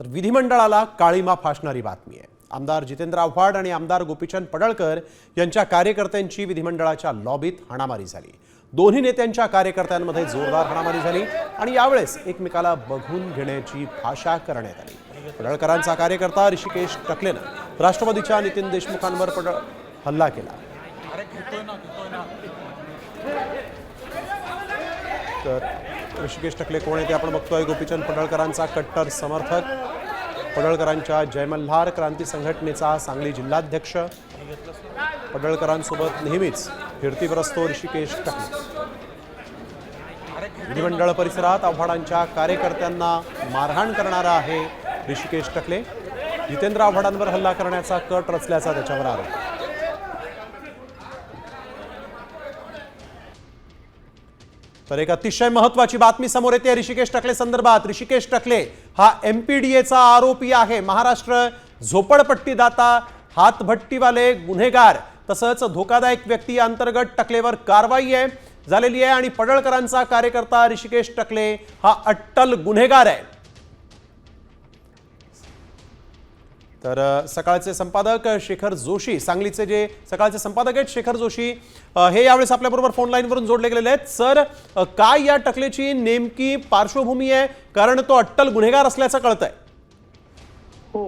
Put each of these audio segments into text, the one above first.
तर विधिमंडळाला काळीमा फासणारी बातमी आहे. आमदार जितेंद्र आव्हाड आणि आमदार गोपीचंद पडळकर यांच्या कार्यकर्त्यांची विधिमंडळाच्या लॉबीत हाणामारी झाली. दोन्ही नेत्यांच्या कार्यकर्त्यांमध्ये जोरदार हाणामारी झाली आणि यावेळेस एकमेकाला बघून घेण्याची भाषा करण्यात आली. पडळकरांचा कार्यकर्ता ऋषिकेश टकलेनं राष्ट्रवादीच्या नितीन देशमुखांवर पडळ हल्ला केला. तर ऋषिकेश टकले कोण आहे ते आपण बघतोय. गोपीचंद पडळकरांचा कट्टर समर्थक. पडळकरांच्या जयमल्हार क्रांती संघटनेचा सांगली जिल्हाध्यक्ष. पडळकरांसोबत नेहमीच फिरतीवर असतो ऋषिकेश टकले. विधिमंडळ परिसरात आव्हाडांच्या कार्यकर्त्यांना मारहाण करणारा आहे ऋषिकेश टकले. जितेंद्र आव्हाडांवर हल्ला करण्याचा कट रचल्याचा त्याच्यावर आरोप. तर एक अतिशय महत्वाची बातमी समोर येते. ऋषिकेश टकले संदर्भात. ऋषिकेश टकले हा एमपीडीएचा आरोपी आहे. महाराष्ट्र झोपडपट्टीदाता हातभट्टीवाले गुन्हेगार तसंच धोकादायक व्यक्ती अंतर्गत टकलेवर कारवाई आहे झालेली आहे आणि पडळकरांचा कार्यकर्ता ऋषिकेश टकले हा अट्टल गुन्हेगार आहे. तर सकाळचे संपादक शेखर जोशी सांगलीचे जे सकाळचे संपादक आहेत शेखर जोशी हे यावेळेस आपल्याबरोबर फोन लाईनवरून जोडले गेलेले आहेत. सर काय या टकलेची नेमकी पार्श्वभूमी आहे? कारण तो अट्टल गुन्हेगार असल्याचं कळतंय. हो.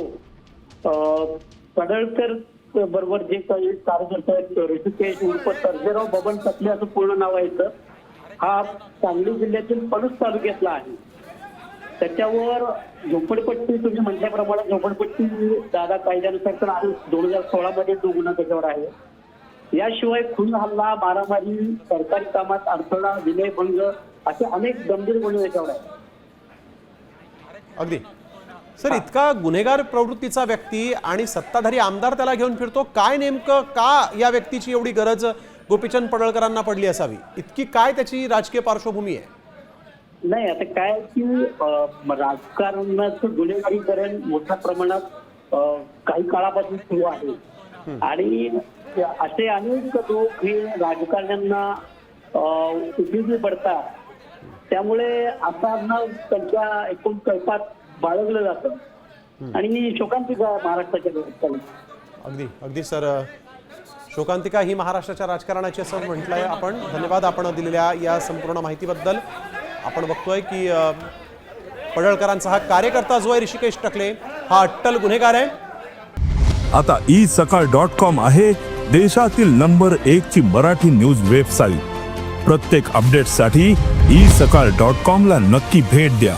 पडळकर बरोबर जे काही कार्यकर्ते आहेत ऋषिकेश उर्फ सर्जेराव बबन टकले असं पूर्ण नाव आहे इथं. हा सांगली जिल्ह्यातील पलूस तालुक्यातला आहे. त्याच्यावर झोपडपट्टी तुम्ही म्हटल्याप्रमाणे झोपडपट्टी दादा कायद्यानुसार तर आज दोन हजार सोळा मध्ये तो गुन्हा त्याच्यावर आहे. याशिवाय खून हल्ला मारामारी सरकारी कामात अडथळा विनयभंग असे अनेक गंभीर गुन्हे त्याच्यावर आहेत. अगदी. सर इतका गुन्हेगार प्रवृत्तीचा व्यक्ती आणि सत्ताधारी आमदार त्याला घेऊन फिरतो काय नेमकं का या व्यक्तीची एवढी गरज गोपीचंद पडळकरांना पडली असावी? इतकी काय त्याची राजकीय पार्श्वभूमी आहे? नाही आता काय की राजकारणाचं गुन्हेगारीकरण मोठ्या प्रमाणात काही काळापासून सुरू आहे. आणि असे अनेक लोक हे राजकारण्यांना उपयोगी पडतात. त्यामुळे आता ना त्यांच्या एकूण कल्पात बाळगलं जातं. आणि शोकांतिका महाराष्ट्राच्या अगदी अगदी सर. शोकांतिका ही महाराष्ट्राच्या राजकारणाची असं म्हटलंय आपण. धन्यवाद आपण दिलेल्या या संपूर्ण माहितीबद्दल. आपण बघतोय की पडळकरांचा हा कार्यकर्ता जो आहे ऋषिकेश टकले हा अट्टल गुन्हेगार आहे. आता ई सकाळ डॉट कॉम आहे देशातील नंबर एक ची मराठी न्यूज वेबसाईट. प्रत्येक अपडेटसाठी ई सकाळ डॉट कॉम ला नक्की भेट द्या.